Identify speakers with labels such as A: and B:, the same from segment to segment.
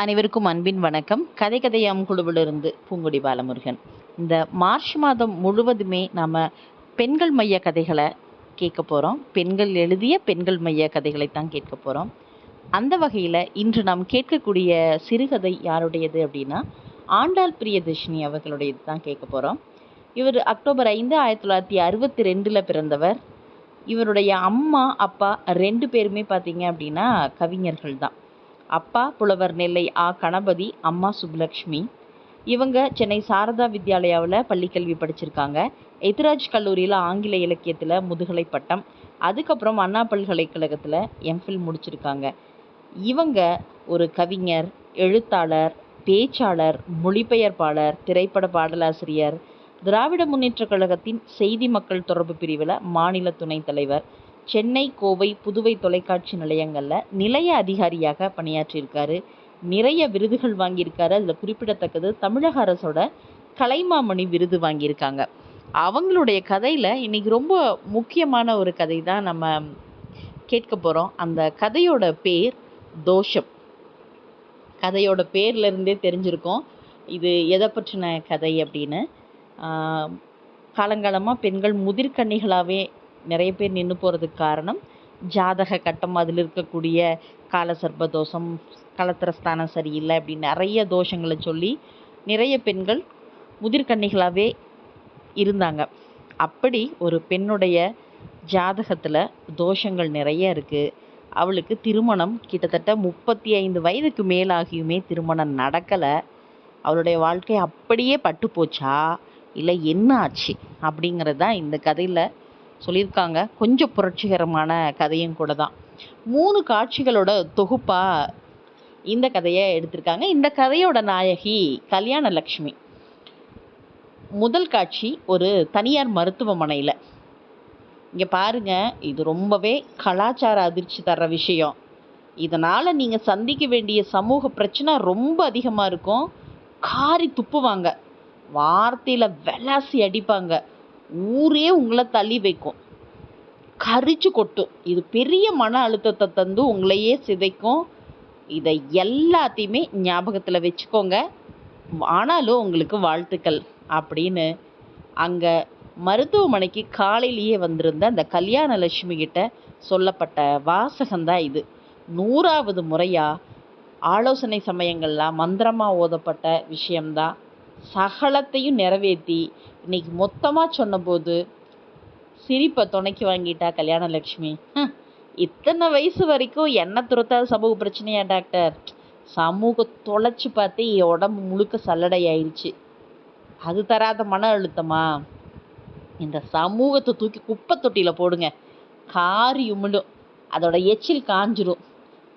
A: அனைவருக்கும் அன்பின் வணக்கம். கதை கதையாம் குழுவிலிருந்து பூங்குடி பாலமுருகன். இந்த மார்ச் மாதம் முழுவதுமே நாம் பெண்கள் மைய கதைகளை கேட்க போகிறோம் பெண்கள் எழுதிய பெண்கள் மைய கதைகளை தான் கேட்க போகிறோம் அந்த வகையில் இன்று நாம் கேட்கக்கூடிய சிறுகதை யாருடையது அப்படின்னா ஆண்டாள் பிரியதர்ஷினி அவர்களுடையது தான் கேட்க போகிறோம் இவர் அக்டோபர் ஐந்து ஆயிரத்தி தொள்ளாயிரத்தி அறுபத்தி ரெண்டில் பிறந்தவர். இவருடைய அம்மா அப்பா ரெண்டு பேருமே பார்த்தீங்க அப்படின்னா கவிஞர்கள் தான். அப்பா புலவர் நெல்லை ஆ. கணபதி அம்மா சுப்புலக்ஷ்மி. இவங்க சென்னை சாரதா வித்யாலயாவில் பள்ளிக்கல்வி படிச்சிருக்காங்க. எதிராஜ் கல்லூரியில் ஆங்கில இலக்கியத்தில் முதுகலை பட்டம். அதுக்கப்புறம் அண்ணா பல்கலைக்கழகத்தில் எம்ஃபில் முடிச்சிருக்காங்க. இவங்க ஒரு கவிஞர் எழுத்தாளர் பேச்சாளர் மொழிபெயர்ப்பாளர் திரைப்பட பாடலாசிரியர் திராவிட முன்னேற்றக் கழகத்தின் செய்தி மக்கள் தொடர்பு பிரிவில் மாநில துணைத் தலைவர். சென்னை கோவை புதுவை தொலைக்காட்சி நிலையங்களில் நிலைய அதிகாரியாக பணியாற்றியிருக்காரு. நிறைய விருதுகள் வாங்கியிருக்காரு. அதில் குறிப்பிடத்தக்கது தமிழக அரசோட கலைமாமணி விருது வாங்கியிருக்காங்க. அவங்களுடைய கதையில் இன்றைக்கி ரொம்ப முக்கியமான ஒரு கதை தான் நம்ம கேட்க போகிறோம் அந்த கதையோட பேர் தோஷம். கதையோட பேர்லேருந்தே தெரிஞ்சிருக்கோம். இது எதை பற்றின கதை அப்படின்னு? காலங்காலமாக பெண்கள் முதிர்கன்னிகளாகவே நிறைய பேர் நின்று போகிறதுக்கு காரணம் ஜாதக கட்டம் அதில் இருக்கக்கூடிய காலசர்ப்ப தோஷம் கலத்திரஸ்தானம் சரியில்லை அப்படின்னு நிறைய தோஷங்களை சொல்லி நிறைய பெண்கள் முதிர்கன்னிகளாகவே இருந்தாங்க. அப்படி ஒரு பெண்ணுடைய ஜாதகத்தில் தோஷங்கள் நிறைய இருக்குது அவளுக்கு திருமணம் கிட்டத்தட்ட முப்பத்தி ஐந்து வயதுக்கு மேலாகியுமே திருமணம் நடக்கலை. அவளுடைய வாழ்க்கை அப்படியே பட்டு போச்சா இல்லை என்ன ஆச்சு? அப்படிங்கிறது தான் இந்த கதையில் சொல்லியிருக்காங்க. கொஞ்சம் புரட்சிகரமான கதையும் கூட தான் மூணு காட்சிகளோட தொகுப்பாக இந்த கதையை எடுத்திருக்காங்க. இந்த கதையோட நாயகி கல்யாண லக்ஷ்மி முதல் காட்சி ஒரு தனியார் மருத்துவமனையில். இங்கே பாருங்க இது ரொம்பவே கலாச்சார அதிர்ச்சி தர்ற விஷயம். இதனால் நீங்கள் சந்திக்க வேண்டிய சமூக பிரச்சனை ரொம்ப அதிகமாக இருக்கும். காரி துப்புவாங்க. வார்த்தையில் விளாசி அடிப்பாங்க. ஊரே உங்களை தள்ளி வைக்கும். கரிச்சு கொட்டும். இது பெரிய மன அழுத்தத்தை தந்து உங்களையே சிதைக்கும். இதை எல்லாத்தையுமே ஞாபகத்தில் வச்சுக்கோங்க. ஆனாலும் உங்களுக்கு வாழ்த்துக்கள் அப்படின்னு அங்கே மருத்துவமனைக்கு காலையிலேயே வந்திருந்த அந்த கல்யாணலட்சுமி கிட்ட சொல்லப்பட்ட வாசகம்தான் இது. நூறாவது முறையாக ஆலோசனை சமயங்களில் மந்திரமாக ஓதப்பட்ட விஷயம்தான். சகலத்தையும் நிறைவேற்றி இன்னைக்கு மொத்தமாக சொன்னபோது சிரிப்பை துணைக்கு வாங்கிட்டா கல்யாணலட்சுமி. இத்தனை வயசு வரைக்கும் என்ன துரத்தாத சமூக பிரச்சனையா டாக்டர்? சமூக தொலைச்சு பார்த்து என் உடம்பு முழுக்க சல்லடை ஆயிடுச்சு அது தராத மன அழுத்தமா? இந்த சமூகத்தை தூக்கி குப்பை தொட்டியில் போடுங்க. காரி உமிழும். அதோட எச்சில் காஞ்சிரும்.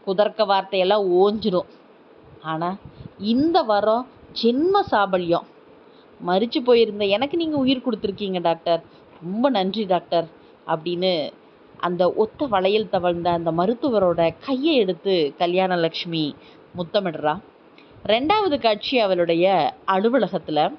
A: குதர்க்க வார்த்தையெல்லாம் ஓஞ்சிரும். ஆனால் இந்த வரம் ஜென்ம சாபல்யம். மறிச்சு போயிருந்த எனக்கு நீங்கள் உயிர் கொடுத்துருக்கீங்க டாக்டர். ரொம்ப நன்றி டாக்டர் அப்படின்னு அந்த ஒத்த வளையல் தவழ்ந்த அந்த மருத்துவரோட கையை எடுத்து கல்யாணலக்ஷ்மி முத்தமிடுறா. ரெண்டாவது காட்சி அவளுடைய அலுவலகத்தில்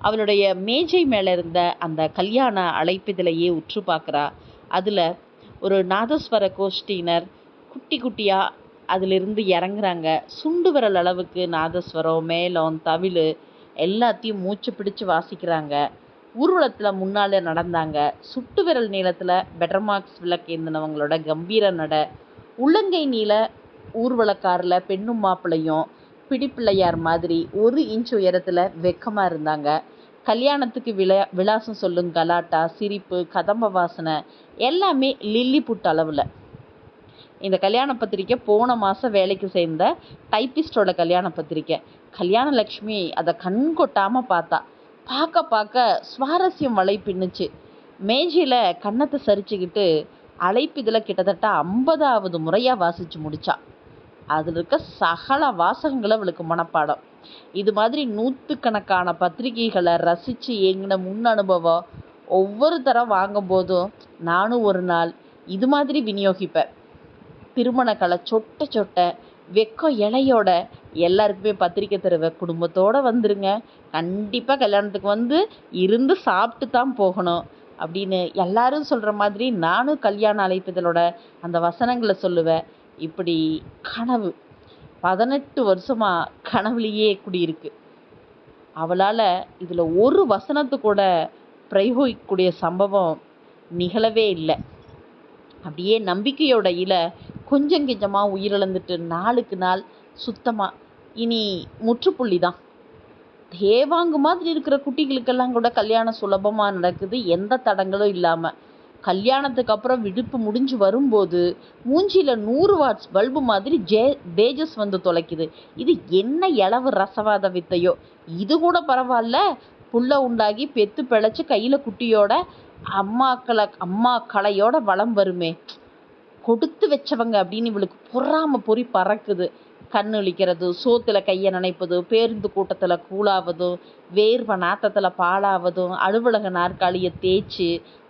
A: அவளுடைய மேஜை மேலே இருந்த அந்த கல்யாண அழைப்பிதழையே உற்று பார்க்குறா. அதில் ஒரு நாதஸ்வர கோஷ்டியினர் குட்டி குட்டியாக அதிலிருந்து இறங்குறாங்க. சுண்டு விரல் அளவுக்கு நாதஸ்வரம் மேளம் தவிழ் எல்லாத்தையும் மூச்சு பிடிச்சு வாசிக்கிறாங்க. ஊர்வலத்தில் முன்னால் நடந்தாங்க. சுட்டு விரல் நீளத்தில் பெட்டர் மார்க்ஸ் விளக்கேந்தினவங்களோட கம்பீர நட. உள்ளங்கை நீள ஊர்வலக்காரில் பெண்ணும் மாப்பிள்ளையும் பிடிப்பிள்ளையார் மாதிரி ஒரு இன்ச் உயரத்தில் வெக்கமாக இருந்தாங்க. கல்யாணத்துக்கு விளையா விலாசம் சொல்லும் கலாட்டா சிரிப்பு கதம்ப வாசனை எல்லாமே லில்லி புட் அளவில். இந்த கல்யாண பத்திரிக்கை போன மாதம் வேலைக்கு சேர்ந்த டைப்பிஸ்டோட கல்யாண பத்திரிக்கை. கல்யாணலக்ஷ்மி அதை கண் கொட்டாமல் பார்த்தா. பார்க்க பார்க்க சுவாரஸ்யம் வலை பின்னுச்சு. மேஜையில் கன்னத்தை சரிச்சுக்கிட்டு அழைப்பிதில் கிட்டத்தட்ட ஐம்பதாவது முறையாக வாசித்து முடிச்சா. அதில் இருக்க சகல வாசகங்களும் அவளுக்கு மனப்பாடம். இது மாதிரி நூற்றுக்கணக்கான பத்திரிகைகளை ரசித்து ஏங்கின முன் அனுபவம் ஒவ்வொரு தரம் வாங்கும்போதும் நானும் ஒரு நாள் இது மாதிரி விநியோகிப்பேன். திருமண கலை சொட்ட சொட்ட வெக்கம் இலையோட எல்லாருக்குமே பத்திரிக்கை தருவ குடும்பத்தோடு வந்துருங்க. கண்டிப்பாக கல்யாணத்துக்கு வந்து இருந்து சாப்பிட்டு தான் போகணும் அப்படின்னு எல்லாரும் சொல்கிற மாதிரி நானும் கல்யாண அழைப்பிதழோட அந்த வசனங்களை சொல்லுவேன் இப்படி கனவு பதினெட்டு வருஷமாக கனவுலேயே குடியிருக்கு. அவளால் இதில் ஒரு வசனத்து கூட பிரயோகிக்கக்கூடிய சம்பவம் நிகழவே இல்லை. அப்படியே நம்பிக்கையோட இலை கொஞ்சம் கொஞ்சமாக உயிரிழந்துட்டு நாளுக்கு நாள் சுத்தமாக இனி முற்றுப்புள்ளி தான். தேவாங்கு மாதிரி இருக்கிற குட்டிகளுக்கெல்லாம் கூட கல்யாணம் சுலபமாக நடக்குது எந்த தடங்களும் இல்லாமல் கல்யாணத்துக்கு அப்புறம் விடுப்பு முடிஞ்சு வரும்போது மூஞ்சியில் நூறு வாட்ஸ் பல்பு மாதிரி ஜே தேஜஸ் வந்து தொலைக்குது. இது என்ன இளவு ரசவாத வித்தையோ? இது கூட பரவாயில்ல புள்ள உண்டாகி பெத்து பிழைச்சி கையில் குட்டியோட அம்மாக்களை அம்மா கலையோட வளம் வருமே. கொடுத்து வச்சவங்க அப்படின்னு இவளுக்கு பொறாம பொறி பறக்குது. கண் சோத்தில் சோத்துல கையை நனைப்பது பேருந்து கூட்டத்தில் கூழாவதும் வேர்வை நாத்தத்தில் பாலாவதும் அலுவலக நாற்காலியை தேய்ச்சி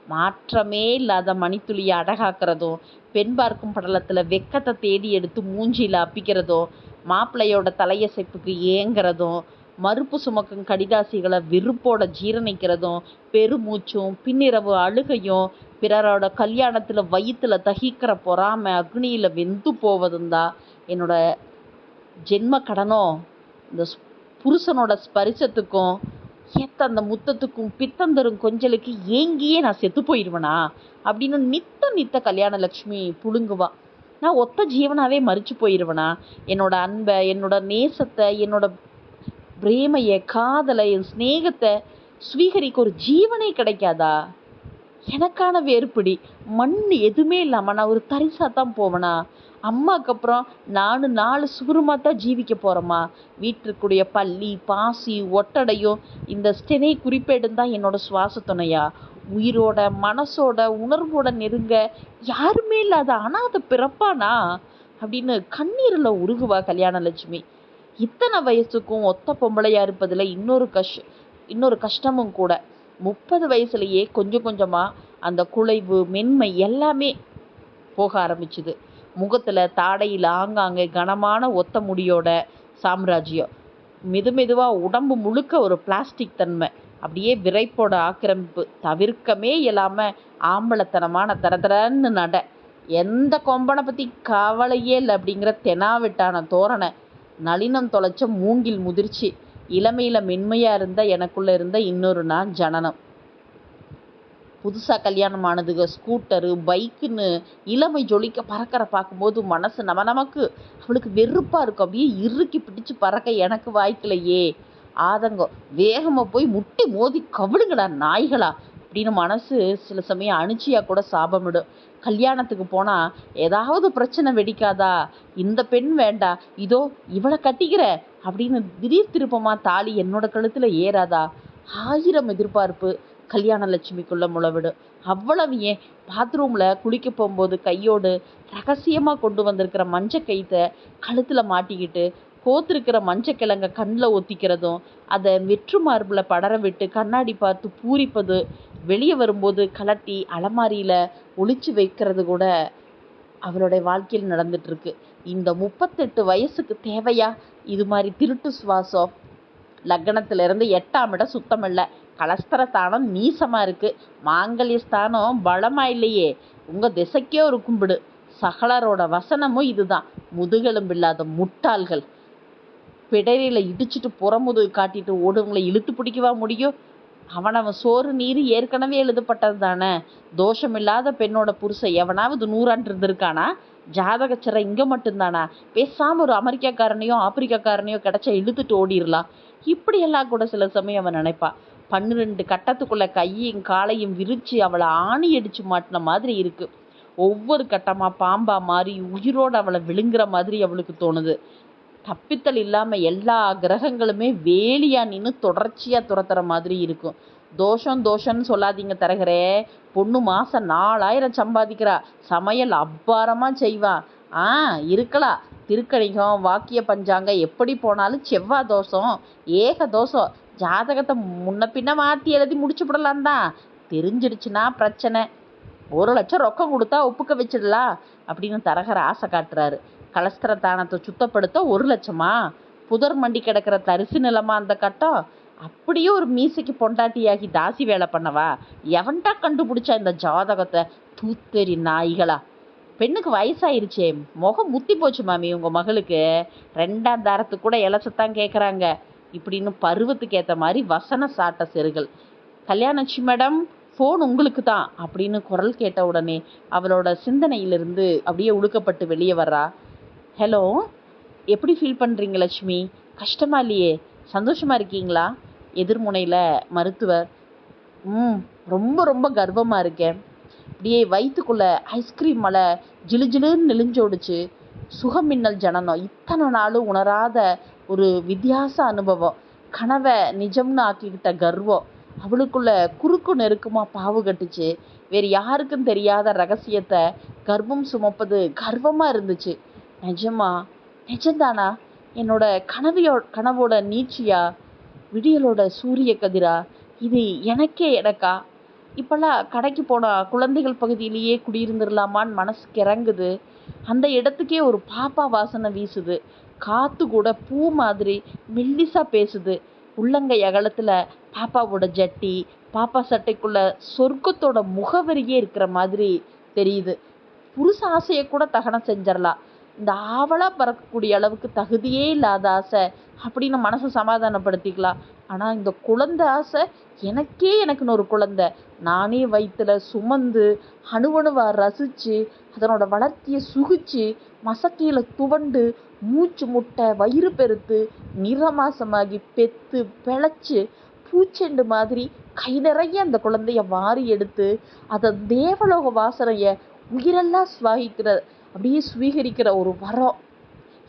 A: மாற்றமே இல்லாத மணித்துளியை அடகாக்குறதும் பெண் பார்க்கும் படலத்தில் வெக்கத்தை தேடி எடுத்து மூஞ்சியில் அப்பிக்கிறதும் மாப்பிள்ளையோட தலையசைப்புக்கு ஏங்குறதும் மறுப்பு சுமக்கும் கடிதாசிகளை வெறுப்போட ஜீரணிக்கிறதும் பெருமூச்சும் பின்னிரவு அழுகையும் பிறரோட கல்யாணத்தில் வயிற்றுல தகிக்கிற பொறாமை அக்னியில் வெந்து போவதும் தான் என்னோட ஜென்ம கடனோ இந்த புருஷனோட ஸ்பரிசத்துக்கும் ஏத்த அந்த முத்தத்துக்கும் பித்தந்தரும் கொஞ்சலுக்கு ஏங்கியே நான் செத்து போயிடுவேனா? அப்படின்னு நித்த நித்த கல்யாண லக்ஷ்மி புழுங்குவா. நான் ஒத்த ஜீவனாவே மறிச்சு போயிடுவேனா? என்னோட அன்பை என்னோட நேசத்தை என்னோட பிரேமையை காதலை என் ஸ்நேகத்தை ஸ்வீகரிக்க ஒரு ஜீவனே கிடைக்காதா? எனக்கான வேறுபடி மண் எதுவுமே இல்லாமல் நான் ஒரு தரிசாக தான் போவேனா? அம்மாக்கு அப்புறம் நான் நாலு சுகுருமா தான் ஜீவிக்க போகிறோமா வீட்டிற்குடைய பள்ளி பாசி ஒட்டடையும் இந்த ஸ்டெனை குறிப்பேடும் தான் என்னோட சுவாச துணையா? உயிரோட மனசோட உணர்வோட நெருங்க யாருமே இல்லாத அனாதை பிறப்பானா? அப்படின்னு கண்ணீரில் உருகுவா கல்யாணலட்சுமி. இத்தனை வயசுக்கும் ஒத்த பொம்பளையா இருப்பதில் இன்னொரு கஷ் இன்னொரு கஷ்டமும் கூட. முப்பது வயசுலேயே கொஞ்சம் கொஞ்சமாக அந்த குலைவு மென்மை எல்லாமே போக ஆரம்பிச்சுது. முகத்தில் தாடையில் ஆங்காங்கே கனமான ஒத்த முடியோட சாம்ராஜ்யம். மெது மெதுவாக உடம்பு முழுக்க ஒரு பிளாஸ்டிக் தன்மை. அப்படியே விரைப்போட ஆக்கிரமிப்பு. தவிர்க்கமே இல்லாமல் ஆம்பளத்தனமான தரதரன்னு நட. எந்த கொம்பனை பற்றி கவலையே இல்லை அப்படிங்கிற தெனாவிட்டான தோரணை நளினம் தொலைச்ச மூங்கில் முதிர்ச்சி. இளமையில் மென்மையாக இருந்த எனக்குள்ளே இருந்த இன்னொரு நான் ஜனனம். புதுசாக கல்யாணம் ஆனதுங்க ஸ்கூட்டரு பைக்குன்னு இளமை ஜொலிக்க பறக்கிற பார்க்கும்போது மனசு நம்ம நமக்கு அவளுக்கு வெறுப்பாக இருக்கும். அப்படியே இறுக்கி பிடிச்சு பறக்க எனக்கு வாய்க்கலையே ஆதங்கம் வேகமாக போய் முட்டி மோதி கவிழுங்கடா நாய்களா அப்படின்னு மனசு சில சமயம் அனுச்சியாக கூட சாபமிடும். கல்யாணத்துக்கு போனால் ஏதாவது பிரச்சனை வெடிக்காதா? இந்த பெண் வேண்டா. இதோ இவளை கட்டிக்கிற அப்படின்னு திடீர் திருப்பமாக தாலி என்னோட கழுத்தில் ஏறாதா? ஆயிரம் எதிர்பார்ப்பு. கல்யாண லட்சுமிக்குள்ள முளவிடும் அவ்வளவு ஏன்? பாத்ரூமில் குளிக்க போகும்போது கையோடு ரகசியமாக கொண்டு வந்திருக்கிற மஞ்ச கைத்தை கழுத்தில் மாட்டிக்கிட்டு கோத்திருக்கிற மஞ்சக்கிழங்க கண்ணில் ஒத்திக்கிறதும் அதை வெற்று மார்பில் படர விட்டு கண்ணாடி பார்த்து பூரிப்பது வெளியே வரும்போது கலட்டி அலமாரியில் ஒளிச்சு வைக்கிறது கூட அவளுடைய வாழ்க்கையில் நடந்துட்டு இருக்கு. இந்த முப்பத்தெட்டு வயசுக்கு தேவையா? இது மாதிரி திருட்டு சுவாசம். லக்னத்துல இருந்து எட்டாம் இடம் சுத்தம் இல்லை. கலஸ்தர நீசமாக இருக்குது மாங்கல்ய ஸ்தானம் பலமா இல்லையே. உங்கள் திசைக்கே ஒரு கும்பிடு. சகலரோட வசனமும் இதுதான். முதுகெலும்பில்லாத முட்டாள்கள். பிடரியில் இடிச்சிட்டு புறமுதுகு காட்டிட்டு ஓடுவங்களை இழுத்து பிடிக்கவா முடியும்? அவனவன் சோறு நீர் ஏற்கனவே எழுதப்பட்டது தானே? தோஷமில்லாத பெண்ணோட புருஷன் எவனாவது நூறாண்டு இருந்திருக்கானா? ஜாதகச்சரை இங்கே மட்டும்தானா? பேசாம ஒரு அமெரிக்காக்காரனையோ ஆப்பிரிக்காக்காரனையோ கிடச்சா இழுத்துட்டு ஓடிடலாம் இப்படியெல்லாம் கூட சில சமயம் அவன் நினைப்பா. பன்னிரெண்டு கட்டத்துக்குள்ளே கையையும் காலையும் விரித்து அவளை ஆணி அடித்து மாட்டின மாதிரி இருக்குது ஒவ்வொரு கட்டமாக பாம்பா மாறி உயிரோடு அவளை விழுங்குற மாதிரி அவளுக்கு தோணுது. தப்பித்தல் இல்லாமல் எல்லா கிரகங்களுமே வேலியா நின்று தொடர்ச்சியாக துரத்துற மாதிரி இருக்கும். தோஷம் தோஷம்னு சொல்லாதீங்க தரகரே. பொண்ணு மாதம் நாலாயிரம் சம்பாதிக்கிறா. சமையல் அப்பாரமாக செய்வா. ஆ இருக்கலாம் திருக்கணிகம் வாக்கிய பஞ்சாங்க எப்படி போனாலும் செவ்வாய் தோஷம் ஏக தோஷம். ஜாதகத்தை முன்ன பின்ன மாற்றி எழுதி முடிச்சு விடலாம் தான். தெரிஞ்சிடுச்சுன்னா பிரச்சனை. ஒரு லட்சம் ரொக்கம் கொடுத்தா ஒப்புக்க வச்சிடலாம் அப்படின்னு தரகர் ஆசை காட்டுறாரு. கலஸ்தர தானத்தை சுத்தப்படுத்த ஒரு லட்சமா? புதர் மண்டி கிடக்கிற தரிசு நிலமா அந்த கட்டம்? அப்படியே ஒரு மீசைக்கு பொண்டாட்டியாகி தாசி வேலை பண்ணவா? எவன்டா கண்டுபிடிச்சா இந்த ஜாதகத்தை? தூத்தெறி நாய்களா? பெண்ணுக்கு வயசாயிருச்சே. முகம் முத்தி போச்சு மாமி உங்கள் மகளுக்கு. ரெண்டாம் தாரத்துக்கு கூட இலச்சத்தான் கேட்குறாங்க இப்படின்னு பருவத்துக்கு ஏற்ற மாதிரி வசன சாட்ட செருகள் கல்யாணச்சி மேடம். ஃபோன் உங்களுக்கு தான். அப்படின்னு குரல் கேட்ட உடனே அவளோட சிந்தனையிலிருந்து அப்படியே உடுக்கப்பட்டு வெளியே வர்றா. ஹலோ எப்படி ஃபீல் பண்ணுறீங்க லட்சுமி? கஷ்டமாக இல்லையே? சந்தோஷமாக இருக்கீங்களா? எதிர்முனையில் மருத்துவர். ம் ரொம்ப ரொம்ப கர்வமாக இருக்கேன். அப்படியே வயிற்றுக்குள்ளே ஐஸ்கிரீம் மலை ஜிலு ஜிலுன்னு நெளிஞ்சோடுச்சு சுகமின்னல் ஜனனம். இத்தனை நாளும் உணராத ஒரு வித்தியாச அனுபவம். கனவை நிஜம்னு ஆக்கிக்கிட்ட கர்வம். அவளுக்குள்ள குறுக்கு நெருக்கமாக பாவு கட்டுச்சு. வேறு யாருக்கும் தெரியாத ரகசியத்தை கர்ப்பம் சுமப்பது கர்வமாக இருந்துச்சு. நிஜமா? நிஜம்தானா? என்னோட கனவையோ கனவோட நீட்சியா? விடியலோட சூரிய கதிரா? இது எனக்கே எனக்கா? இப்போல்லாம் கடைக்கு போனால் குழந்தைகள் பகுதியிலேயே குடியிருந்துடலாமான்னு மனசுக்கு இறங்குது அந்த இடத்துக்கே ஒரு பாப்பா வாசனை வீசுது. காற்று கூட பூ மாதிரி மெல்லிசா பேசுது. உள்ளங்கை அகலத்தில் பாப்பாவோட ஜட்டி பாப்பா சட்டைக்குள்ள சொர்க்கத்தோட முகவரியே இருக்கிற மாதிரி தெரியுது. புருஷ ஆசையை கூட தகனம் செஞ்சிடலாம். இந்த ஆவலாக பறக்கக்கூடிய அளவுக்கு தகுதியே இல்லாத ஆசை அப்படின்னு மனசை சமாதானப்படுத்திக்கலாம். ஆனால் இந்த குழந்தை ஆசை எனக்கே எனக்குன்னு ஒரு குழந்தை. நானே வயிற்றுல சுமந்து அணுவணுவாக ரசித்து அதனோட வளர்ச்சியை சுகிச்சு மசக்கையில் துவண்டு மூச்சு முட்டை வயிறு பெருத்து நிறமாசமாகி பெத்து பிழைச்சி பூச்செண்டு மாதிரி கை நிறைய அந்த குழந்தைய வாரி எடுத்து அதை தேவலோக வாசனையை உயிரெல்லாம் சுவாகிக்கிற அப்படியே சுவீகரிக்கிற ஒரு வரம்.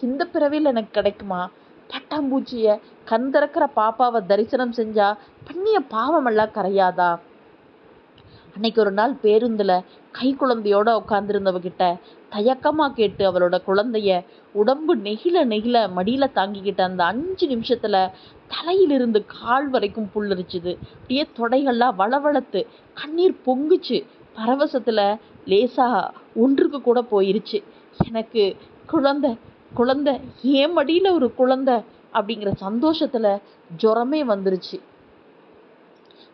A: இந்த பிறவியில் எனக்கு கிடைக்குமா? பட்டாம்பூச்சியை கண் திறக்கிற பாப்பாவை தரிசனம் செஞ்சா பண்ணிய பாவமெல்லாம் கரையாதா? அன்னைக்கு ஒரு நாள் பேருந்தில் கை குழந்தையோட உட்காந்துருந்தவகிட்ட தயக்கமாக கேட்டு அவளோட குழந்தைய உடம்பு நெகிழ நெகிழ மடியில் தாங்கிக்கிட்ட அந்த அஞ்சு நிமிஷத்தில் தலையிலிருந்து கால் வரைக்கும் புல்லரிச்சுது. அப்படியே தொடைகள்லாம் வளவளத்து கண்ணீர் பொங்குச்சு. பரவசத்தில் லேசாக ஒன்றுக்கு கூட போயிருச்சு. எனக்கு குழந்த குழந்த ஏன் மடியில் ஒரு குழந்த அப்படிங்கிற சந்தோஷத்தில் ஜுரமே வந்துருச்சு.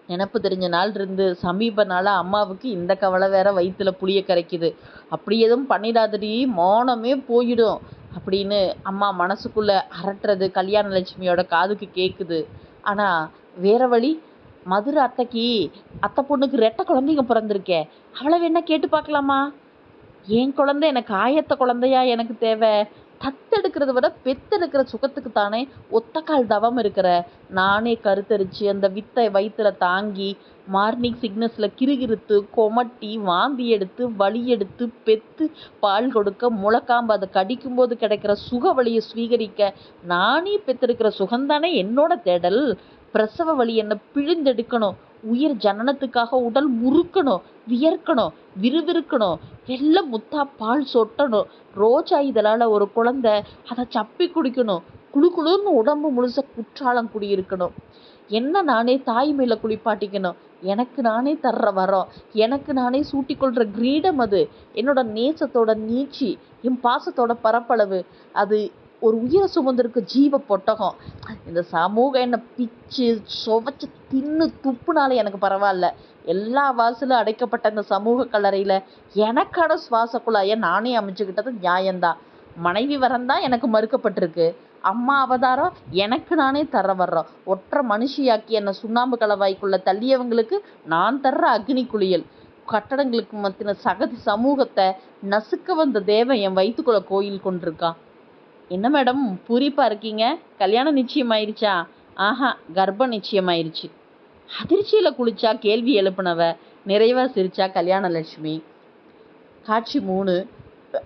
A: நினப்பு தெரிஞ்ச நாள் இருந்து சமீப நாளாக அம்மாவுக்கு இந்த கவலை வேற வயிற்றுல புளிய கரைக்குது. அப்படி எதுவும் பண்ணிடாதடி மௌனமே போயிடும் அப்படின்னு அம்மா மனசுக்குள்ளே அரட்டுறது கல்யாண லட்சுமியோட காதுக்கு கேட்குது ஆனால் வேற வழி மதுரை அத்தைக்கு அத்தை பொண்ணுக்கு ரெட்டை குழந்தைங்க பிறந்திருக்கே. அவளை வேணா கேட்டு பார்க்கலாமா? என் குழந்தை எனக்கு ஆயத்த குழந்தையா எனக்கு தேவை. தத்தெடுக்கிறத விட பெத்தெடுக்கிற சுகத்துக்கு தானே ஒத்தக்கால் தவம் இருக்கிற. நானே கருத்தரிச்சு அந்த வித்தை வயிற்றுல தாங்கி மார்னிங் சிக்னஸில் கிறுகிறுத்து கொமட்டி வாந்தி எடுத்து வலி எடுத்து பெத்து பால் கொடுக்க முளைக்காம்பு அதை கடிக்கும்போது கிடைக்கிற சுக வலியை சுவீகரிக்க நானே பெத்தெடுக்கிற சுகந்தானே என்னோட தேடல். பிரசவ வழி என்னை பிழிந்தெடுக்கணும். உயிர் ஜனனத்துக்காக உடல் முறுக்கணும் வியர்க்கணும் விறுவிறுக்கணும். வெள்ளை முத்தா பால் சொட்டணும். ரோஜா இதழால் ஒரு குழந்தை அதை சப்பி குடிக்கணும். குளு குளுன்னு உடம்பு முழுச குற்றாலம் குடியிருக்கணும். என்ன நானே தாய் மேல குளிப்பாட்டிக்கணும்? எனக்கு நானே தர்ற வரம். எனக்கு நானே சூட்டிக்கொள்கிற கிரீடம் அது. என்னோட நேசத்தோட நீச்சி என் பாசத்தோட பரப்பளவு. அது ஒரு உயிரை சுமந்திருக்கு ஜீவ பொட்டகம். இந்த சமூகம் என்னை பிச்சு சுவைச்சு தின்னு துப்புனாலே எனக்கு பரவாயில்ல. எல்லா வாசலும் அடைக்கப்பட்ட இந்த சமூக கல்லறையில் எனக்கான சுவாச குழாயை நானே அமைச்சுக்கிட்டது நியாயம்தான். மனைவி வரந்தான் எனக்கு மறுக்கப்பட்டிருக்கு. அம்மா அவதாரம் எனக்கு நானே தர வர்றோம். ஒற்றை மனுஷியாக்கி என்னை சுண்ணாம்பு கலவாய்க்குள்ளே தள்ளியவங்களுக்கு நான் தர்ற அக்னி குளியல். கட்டடங்களுக்கு மத்தின சகதி சமூகத்தை நசுக்க வந்த தேவன் என் வயிற்றுக்குள்ள கோயில் கொண்டிருக்கான். என்ன மேடம் பூரிப்பா இருக்கீங்க? கல்யாணம் நிச்சயமாயிருச்சா? ஆஹா கர்ப்பம் நிச்சயமாயிருச்சு. அதிர்ச்சியில் குளிச்சா கேள்வி எழுப்பினவ நிறைவா சிரிச்சா கல்யாண லட்சுமி காட்சி மூணு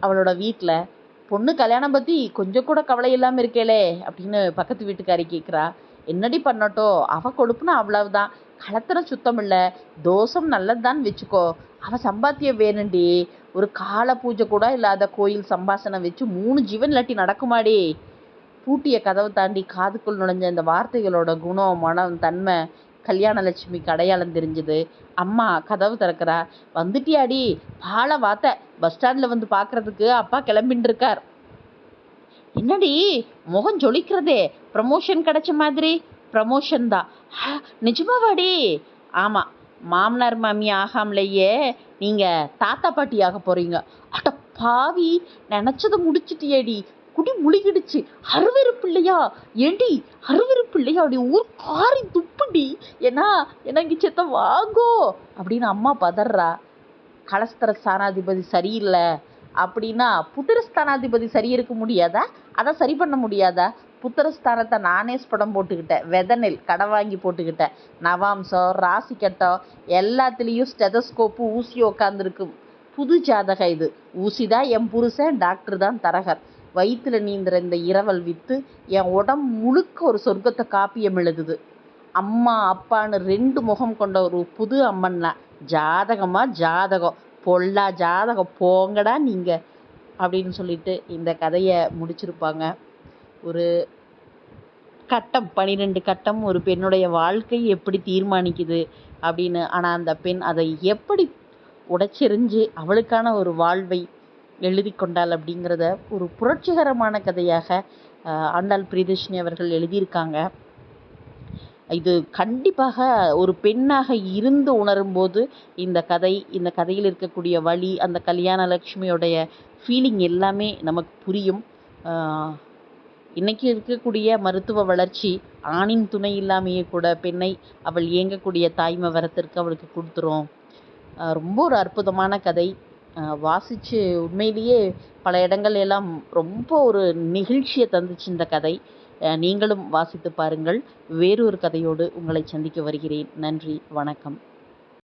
A: அவளோட வீட்டில் பொண்ணு கல்யாணம் பற்றி கொஞ்சம் கூட கவலை இல்லாமல் இருக்கேளே அப்படின்னு பக்கத்து வீட்டுக்காரி கேட்குறா என்னடி பண்ணட்டோ அவ கொழுப்புனா அவ்வளவுதான். கலத்தனம் சுத்தம் இல்லை. தோசம் நல்லதுதான் வச்சுக்கோ. அவ சம்பாத்தியம் வேணுண்டி ஒரு கால பூஜை கூட இல்லாத கோயில் சம்பாசனம் வச்சு மூணு ஜீவன் இல்லாட்டி நடக்குமாடி? பூட்டிய கதவை தாண்டி காதுக்குள் நுழைஞ்ச இந்த வார்த்தைகளோட குணம் மனம் தன்மை கல்யாண லட்சுமிக்கு அடையாளம் தெரிஞ்சுது. அம்மா கதவு திறக்கிறா. வந்துட்டியாடி. பால வாத்த. பஸ் ஸ்டாண்டில் வந்து பார்க்கறதுக்கு அப்பா கிளம்பின்னு இருக்கார் என்னடி? முகம் ஜொலிக்கிறதே. ப்ரமோஷன் கிடைச்ச மாதிரி. ப்ரமோஷன் தான். நிஜமாவாடி? ஆமாம் மாமனார் மாமி ஆகாமலேயே நீங்கள் தாத்தா பாட்டி ஆக போகிறீங்க அட பாவி நினச்சதை முடிச்சிட்டியேடி. குடி முழுகிடுச்சு. அருவருப்பு இல்லையா ஏண்டி அருவருப்பு இல்லையா அப்படி ஊர் காரி துப்புடி. ஏன்னா எனக்கு செத்த வாங்கோ. அப்படின்னு அம்மா பதறா. கலஸ்தர ஸ்தானாதிபதி சரியில்லை. அப்படின்னா புத்திரஸ்தானாதிபதி சரி இருக்க முடியாதா? அதை சரி பண்ண முடியாதா? புத்திரஸ்தானத்தை நானே ஸ்படம் போட்டுக்கிட்டேன். வெதனில் கடை வாங்கி போட்டுக்கிட்டேன். நவாம்சம் ராசி கட்டம் எல்லாத்துலேயும் ஸ்டெதஸ்கோப்பு ஊசி உக்காந்துருக்கு புது ஜாதகம் இது. ஊசி தான் என் புருஷன் டாக்டர் தான் தரகர். வயிற்றுல நீந்துற இந்த இரவல் விற்று என் உடம்பு முழுக்க ஒரு சொர்க்கத்தை காப்பியம் எழுதுது. அம்மா அப்பான்னு ரெண்டு முகம் கொண்ட ஒரு புது அம்மன்னா ஜாதகமாக ஜாதகம். பொல்லா ஜாதகம் போங்கடா நீங்கள் அப்படின்னு சொல்லிட்டு இந்த கதையை முடிச்சிருப்பாங்க. ஒரு கட்டம் பன்னிரெண்டு கட்டம் ஒரு பெண்ணுடைய வாழ்க்கை எப்படி தீர்மானிக்குது அப்படின்னு. ஆனால் அந்த பெண் அதை எப்படி உடைச்செறிஞ்சு அவளுக்கான ஒரு வாழ்வை எழுதி கொண்டாள் அப்படிங்கிறத ஒரு புரட்சிகரமான கதையாக ஆண்டாள் பிரியதர்ஷினி அவர்கள் எழுதியிருக்காங்க. இது கண்டிப்பாக ஒரு பெண்ணாக இருந்து உணரும்போது இந்த கதை இந்த கதையில் இருக்கக்கூடிய வழி அந்த கல்யாண லக்ஷ்மியோடைய ஃபீலிங் எல்லாமே நமக்கு புரியும். இன்றைக்கி இருக்கக்கூடிய மருத்துவ வளர்ச்சி ஆணின் துணை இல்லாமையே கூட பெண்ணை அவள் இயங்கக்கூடிய தாய்மை வரத்திற்கு அவளுக்கு கொடுத்துரும் ரொம்ப ஒரு அற்புதமான கதை. வாசித்து உண்மையிலேயே பல இடங்கள் எல்லாம் ரொம்ப ஒரு நெகிழ்ச்சியை தந்துச்சு இந்த கதை. நீங்களும் வாசித்து பாருங்கள். வேறொரு கதையோடு உங்களை சந்திக்க வருகிறேன். நன்றி வணக்கம்.